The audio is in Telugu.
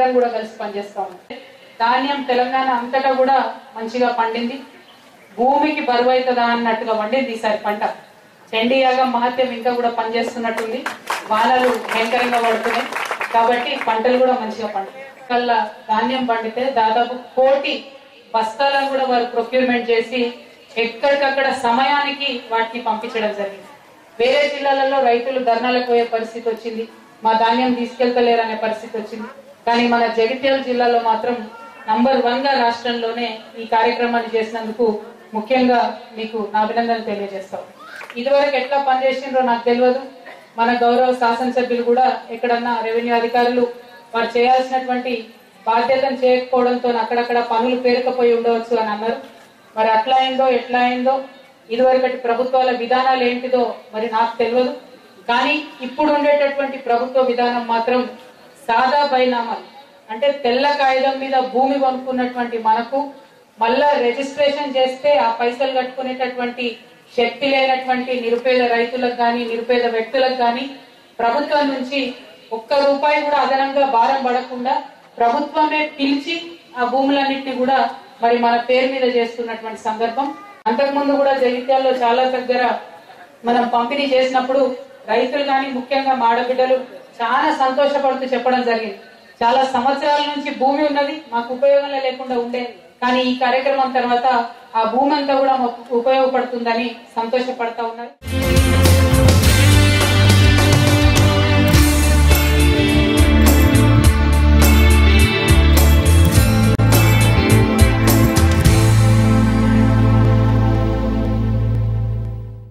అందరం కూడా కలిసి పనిచేస్తా ఉన్నాం. ధాన్యం తెలంగాణ అంతటా కూడా మంచిగా పండింది. భూమికి బరువు అవుతుందా అన్నట్టుగా పండింది ఈసారి పంట. చండీయాగం మహత్యం ఇంకా కూడా పనిచేస్తున్నట్టుంది. వానలు భయంకరంగా పడుతున్నాయి. కాబట్టి పంటలు కూడా మంచిగా పండుతాయి. కల్లా ధాన్యం పండితే దాదాపు కోటి బస్తాలను కూడా వారు ప్రొక్యూర్మెంట్ చేసి ఎక్కడికక్కడ సమయానికి వాటిని పంపించడం జరిగింది. వేరే జిల్లాలలో రైతులు ధర్నాలకు పోయే పరిస్థితి వచ్చింది. మా ధాన్యం తీసుకెళ్తలేరు అనే పరిస్థితి వచ్చింది. కానీ మన జగిత్యాల జిల్లాలో మాత్రం నంబర్ వన్గా రాష్ట్రంలోనే ఈ కార్యక్రమాన్ని చేసినందుకు ముఖ్యంగా మీకు నా అభినందనలు తెలియజేస్తాం. ఇదివరకు ఎట్లా పనిచేసిండ్రో నాకు తెలియదు. మన గౌరవ శాసనసభ్యులు కూడా ఎక్కడన్నా రెవెన్యూ అధికారులు వారు చేయాల్సినటువంటి బాధ్యతను చేయకపోవడంతో అక్కడక్కడ పనులు పేరుకపోయి ఉండవచ్చు అని అన్నారు. మరి అట్లా అయిందో ఎట్లా అయిందో ఇదివరకటి ప్రభుత్వాల విధానాలు ఏంటిదో మరి నాకు తెలియదు. కానీ ఇప్పుడు ఉండేటటువంటి ప్రభుత్వ విధానం మాత్రం సాదా బైనామాలు. అంటే తెల్ల కాగితం మీద భూమి కొనుక్కున్నటువంటి మనకు మళ్ళా రిజిస్ట్రేషన్ చేస్తే ఆ పైసలు కట్టుకునేటటువంటి శక్తి లేనటువంటి నిరుపేద రైతులకు కానీ నిరుపేద వ్యక్తులకు కానీ ప్రభుత్వం నుంచి ఒక్క రూపాయి కూడా అదనంగా భారం పడకుండా ప్రభుత్వమే పిలిచి ఆ భూములన్నింటినీ కూడా మరి మన పేరు మీద చేస్తున్నటువంటి సందర్భం. అంతకుముందు కూడా జగిత్యాల్లో చాలా దగ్గర మనం పంపిణీ చేసినప్పుడు రైతులు కానీ ముఖ్యంగా మాడబిడ్డలు చాలా సంతోషపడుతూ చెప్పడం జరిగింది. చాలా సంవత్సరాల నుంచి భూమి ఉన్నది మాకు ఉపయోగంలో లేకుండా ఉండే. కానీ ఈ కార్యక్రమం తర్వాత ఆ భూమి అంతా కూడా మాకు ఉపయోగపడుతుందని సంతోషపడతా ఉన్నారు.